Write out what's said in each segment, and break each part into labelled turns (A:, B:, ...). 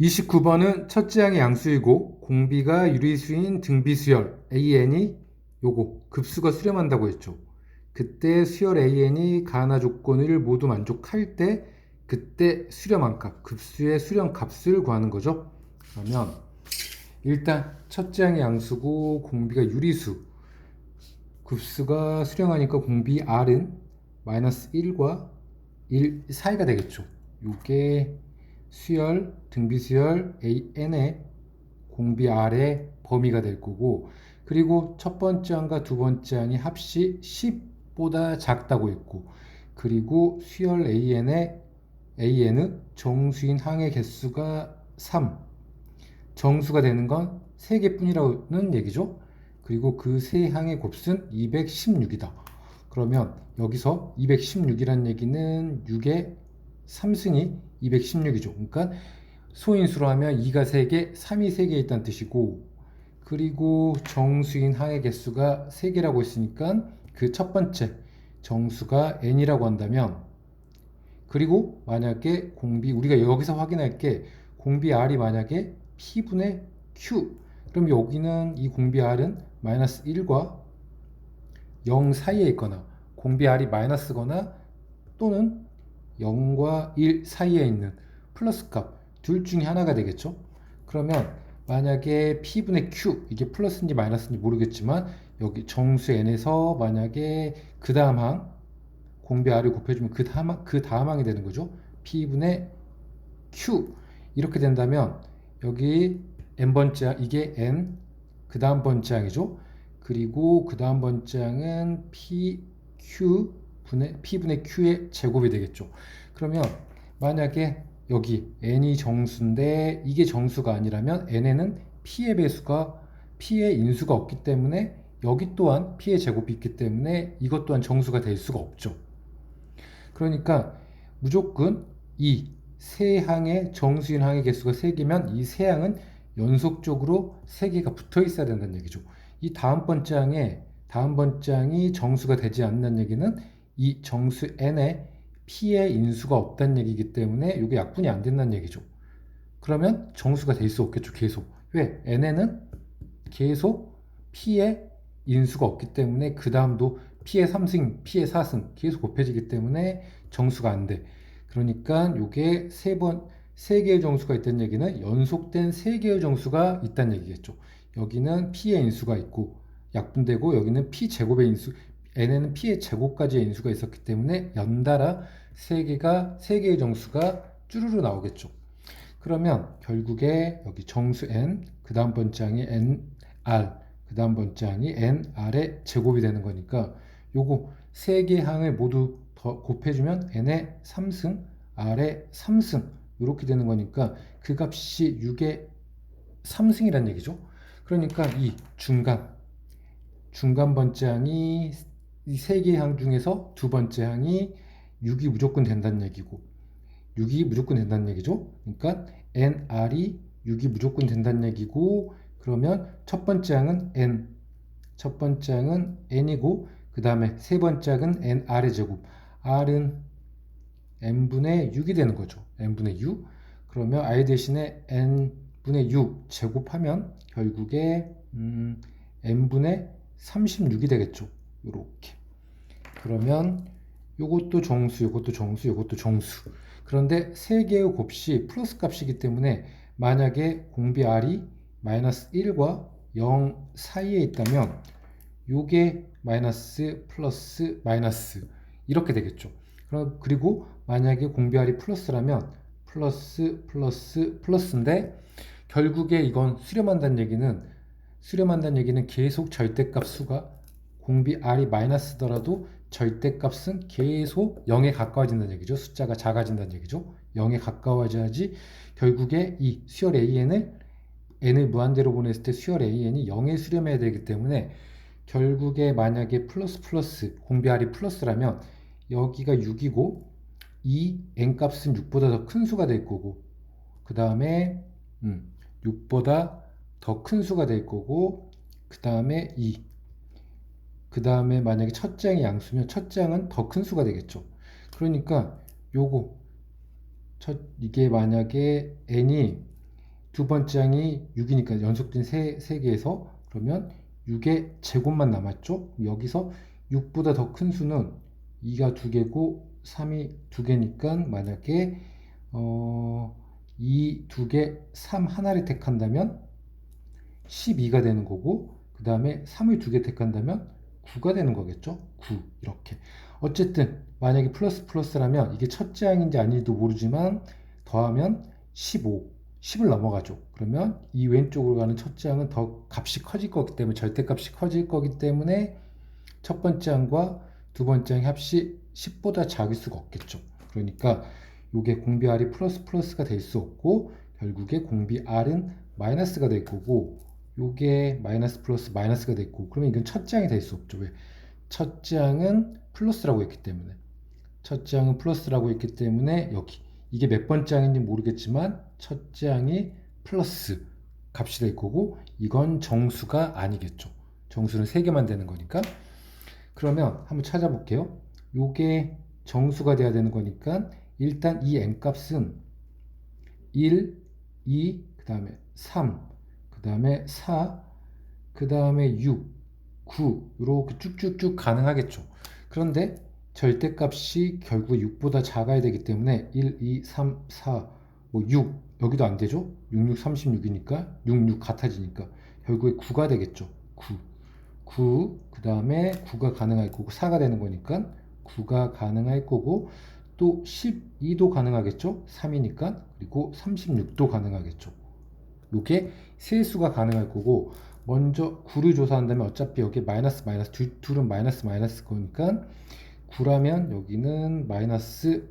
A: 29번은 첫째 항의 양수이고 공비가 유리수인 등비수열 AN이 요거 급수가 수렴한다고 했죠. 그때 수열 AN이 가나 조건을 모두 만족할 때 그때 수렴한 값, 급수의 수렴 값을 구하는 거죠. 그러면 일단 첫째 항의 양수고 공비가 유리수 급수가 수렴하니까 공비 R은 마이너스 1과 1 사이가 되겠죠. 요게 수열, 등비수열 AN의 공비 R의 범위가 될 거고 그리고 첫 번째 항과 두 번째 항이 합시 10보다 작다고 했고 그리고 수열 AN의 AN은 정수인 항의 개수가 3 정수가 되는 건 3개뿐이라는 얘기죠. 그리고 그 세 항의 곱수는 216이다. 그러면 여기서 216이라는 얘기는 6의 3승이 216이죠. 그러니까 소인수로 하면 2가 3개, 3이 3개 있다는 뜻이고 그리고 정수인 항의 개수가 3개라고 했으니까 그 첫 번째 정수가 n이라고 한다면 그리고 만약에 공비 우리가 여기서 확인할 게 공비 r이 만약에 p분의 q 그럼 여기는 이 공비 r은 마이너스 1과 0 사이에 있거나 공비 r이 마이너스거나 또는 0과 1 사이에 있는 플러스 값 둘 중에 하나가 되겠죠. 그러면 만약에 p분의 q 이게 플러스인지 마이너스인지 모르겠지만 여기 정수 n에서 만약에 그 다음 항 공비 r을 곱해주면 그 다음, 항- 그 다음 항이 되는 거죠. p분의 q 이렇게 된다면 여기 n번째 항 이게 n 그 다음 번째 항이죠. 그리고 그 다음 번째 항은 pq 분의 p분의 q의 제곱이 되겠죠. 그러면 만약에 여기 n이 정수인데 이게 정수가 아니라면 n에는 p의 배수가 p의 인수가 없기 때문에 여기 또한 p의 제곱이 있기 때문에 이것 또한 정수가 될 수가 없죠. 그러니까 무조건 이 세 항의 정수인 항의 개수가 3개면 이 세 항은 연속적으로 3개가 붙어 있어야 된다는 얘기죠. 이 다음 번째 항에 다음 번째 항이 정수가 되지 않는 얘기는 이 정수 n에 p의 인수가 없다는 얘기이기 때문에 이게 약분이 안 된다는 얘기죠. 그러면 정수가 될 수 없겠죠. 계속. 왜? n에는 계속 p의 인수가 없기 때문에 그 다음도 p의 3승, p의 4승 계속 곱해지기 때문에 정수가 안 돼. 그러니까 이게 세 번, 세 개의 정수가 있다는 얘기는 연속된 세 개의 정수가 있다는 얘기겠죠. 여기는 p의 인수가 있고 약분되고 여기는 p 제곱의 인수, n에는 p의 제곱까지의 인수가 있었기 때문에 연달아 세 개가 세 개의 정수가 쭈루루 나오겠죠. 그러면 결국에 여기 정수 n, 그 다음 번째 항이 n r, 그 다음 번째 항이 n r의 제곱이 되는 거니까 요거 세 개 항을 모두 더 곱해주면 n의 3승, r의 3승 이렇게 되는 거니까 그 값이 6의 3승이란 얘기죠. 그러니까 이 중간 중간 번째 항이 이 세개항 중에서 두 번째 항이 6이 무조건 된다는 얘기고 6이 무조건 된다는 얘기죠. 그러니까 nr이 6이 무조건 된다는 얘기고 그러면 첫 번째 항은 n 첫 번째 항은 n이고 그 다음에 세 번째 항은 nr의 제곱 r은 n분의 6이 되는 거죠. n분의 6 그러면 r 대신에 n분의 6 제곱하면 결국에 음, n분의 36이 되겠죠. 이렇게 그러면 요것도 정수, 요것도 정수, 요것도 정수. 그런데 세 개의 곱이 플러스 값이기 때문에 만약에 공비 r이 마이너스 1과 0 사이에 있다면 요게 마이너스 플러스 마이너스 이렇게 되겠죠. 그럼 그리고 만약에 공비 r이 플러스라면 플러스 플러스 플러스인데 결국에 이건 수렴한다는 얘기는 수렴한다는 얘기는 계속 절대값 수가 공비 r이 마이너스더라도 절대값은 계속 0에 가까워진다는 얘기죠. 숫자가 작아진다는 얘기죠. 0에 가까워져야지 결국에 이 수열 an을 n을 무한대로 보냈을 때 수열 an이 0에 수렴해야 되기 때문에 결국에 만약에 플러스 플러스 공비 r이 플러스라면 여기가 6이고 이 n 값은 6보다 더 큰 수가 될 거고 그 다음에 음, 6보다 더 큰 수가 될 거고 그 다음에 2. 그 다음에 만약에 첫 장이 양수면 첫 장은 더 큰 수가 되겠죠. 그러니까 요거 첫 이게 만약에 n이 두 번째 항이 6이니까 연속된 세, 세 개에서 그러면 6의 제곱만 남았죠. 여기서 6보다 더 큰 수는 2가 두 개고 3이 두 개니까 만약에 어, 2 두 개, 3 하나를 택한다면 12가 되는 거고 그 다음에 3을 두 개 택한다면 9가 되는 거겠죠. 9 이렇게. 어쨌든 만약에 플러스 플러스라면 이게 첫째 항인지 아닌지도 모르지만 더하면 15, 10을 넘어가죠. 그러면 이 왼쪽으로 가는 첫째 항은 더 값이 커질 거기 때문에 절대값이 커질 거기 때문에 첫 번째 항과 두 번째 항의 합이 10보다 작을 수가 없겠죠. 그러니까 이게 공비 R이 플러스 플러스가 될 수 없고 결국에 공비 R은 마이너스가 될 거고 요게 마이너스 플러스 마이너스가 됐고 그러면 이건 첫째 항이 될 수 없죠. 왜? 첫째 항은 플러스라고 했기 때문에 첫째 항은 플러스라고 했기 때문에 여기 이게 몇 번째 항인지 모르겠지만 첫째 항이 플러스 값이 될 거고 이건 정수가 아니겠죠. 정수는 3개만 되는 거니까 그러면 한번 찾아볼게요. 요게 정수가 돼야 되는 거니까 일단 이 n값은 1, 2, 그 다음에 3, 그 다음에 4, 그 다음에 6, 9 이렇게 쭉쭉쭉 가능하겠죠. 그런데 절대값이 결국 6보다 작아야 되기 때문에 1, 2, 3, 4, 뭐 6, 여기도 안 되죠? 6, 6, 36이니까 6, 6 같아지니까 결국에 9가 되겠죠. 9. 9, 그 다음에 9가 가능할 거고 4가 되는 거니까 9가 가능할 거고 또 12도 가능하겠죠? 3이니까 그리고 36도 가능하겠죠. 이게 세수가 가능할 거고 먼저 9를 조사한다면 어차피 여기 마이너스 마이너스 둘, 둘은 마이너스 마이너스 거니까 9라면 여기는 마이너스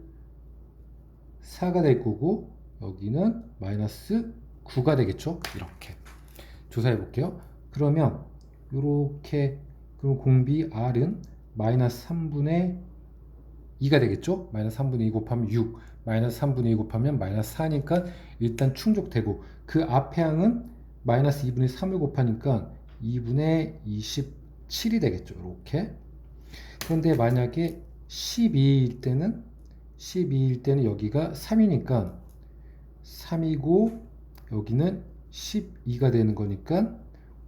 A: 4가 될 거고 여기는 마이너스 9가 되겠죠? 이렇게 조사해 볼게요. 그러면 이렇게 그럼 공비 R은 마이너스 3분의 2가 되겠죠? 마이너스 3분의 2 곱하면 6 마이너스 3분의 2 곱하면 마이너스 4니까 일단 충족되고 그 앞에 항은 마이너스 2분의 3을 곱하니까 2분의 27이 되겠죠 이렇게. 그런데 만약에 12일 때는 12일 때는 여기가 3이니까 3이고 여기는 12가 되는 거니까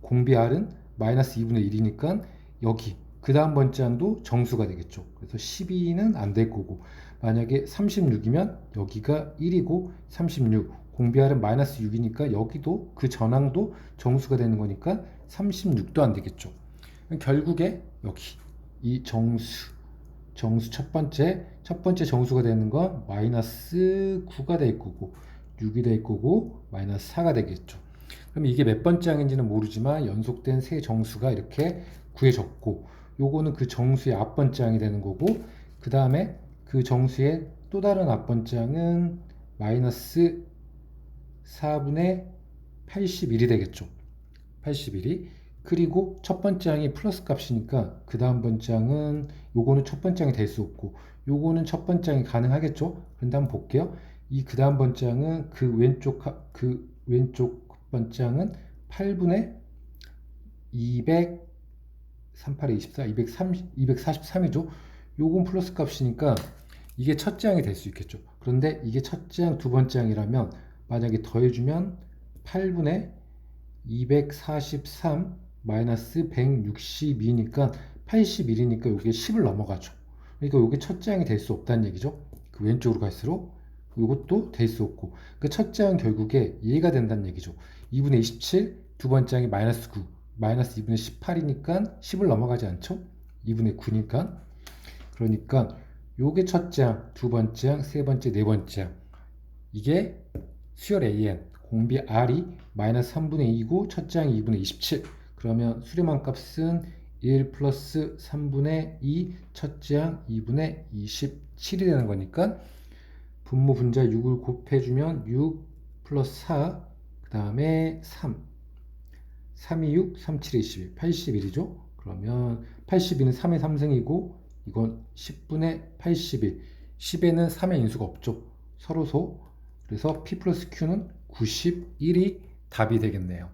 A: 공비 R은 마이너스 2분의 1이니까 여기 그 다음 번째 항도 정수가 되겠죠. 그래서 12는 안 될 거고 만약에 36이면 여기가 1이고 36 공비 R은 마이너스 6이니까 여기도 그 전항도 정수가 되는 거니까 36도 안 되겠죠. 결국에 여기 이 정수 정수 첫 번째 첫 번째 정수가 되는 건 마이너스 9가 될 거고 6이 될 거고 마이너스 4가 되겠죠. 그럼 이게 몇 번째 항인지는 모르지만 연속된 세 정수가 이렇게 구해졌고 요거는 그 정수의 앞번째 항이 되는 거고 그 다음에 그 정수의 또 다른 앞번째 항은 마이너스 4분의 81이 되겠죠. 81이 그리고 첫 번째 항이 플러스 값이니까 그 다음 번째 항은 요거는 첫 번째 항이 될 수 없고 요거는 첫 번째 항이 가능하겠죠. 그런데 한번 볼게요. 이 그 다음 번째 항은 그 왼쪽 하- 그 왼쪽 번째 항은 8분의 200 38에 24 230 243이죠. 요건 플러스 값이니까 이게 첫째 항이 될 수 있겠죠. 그런데 이게 첫째 항, 두 번째 항이라면 만약에 더해주면 8분의 243 마이너스 162니까 81이니까 이게 10을 넘어가죠. 그러니까 이게 첫째 항이 될 수 없다는 얘기죠. 그 왼쪽으로 갈수록 이것도 될 수 없고 그 첫째 항 결국에 이해가 된다는 얘기죠. 2분의 27, 두 번째 항이 마이너스 9, 마이너스 2분의 18이니까 10을 넘어가지 않죠. 2분의 9니까. 그러니까 요게 첫째 항, 두 번째 항, 세 번째, 네 번째 항. 이게 수열 AN 공비 R이 마이너스 3분의 2고 첫째 항이 2분의 27 그러면 수렴한 값은 1 플러스 3분의 2 첫째 항 2분의 27이 되는 거니까 분모 분자 6을 곱해주면 6 플러스 4 그 다음에 3 3이 6, 3, 7이 12 81이죠? 그러면 82는 3의 3승이고 이건 10분의 81 10에는 3의 인수가 없죠. 서로소. 그래서 P 플러스 Q는 91이 답이 되겠네요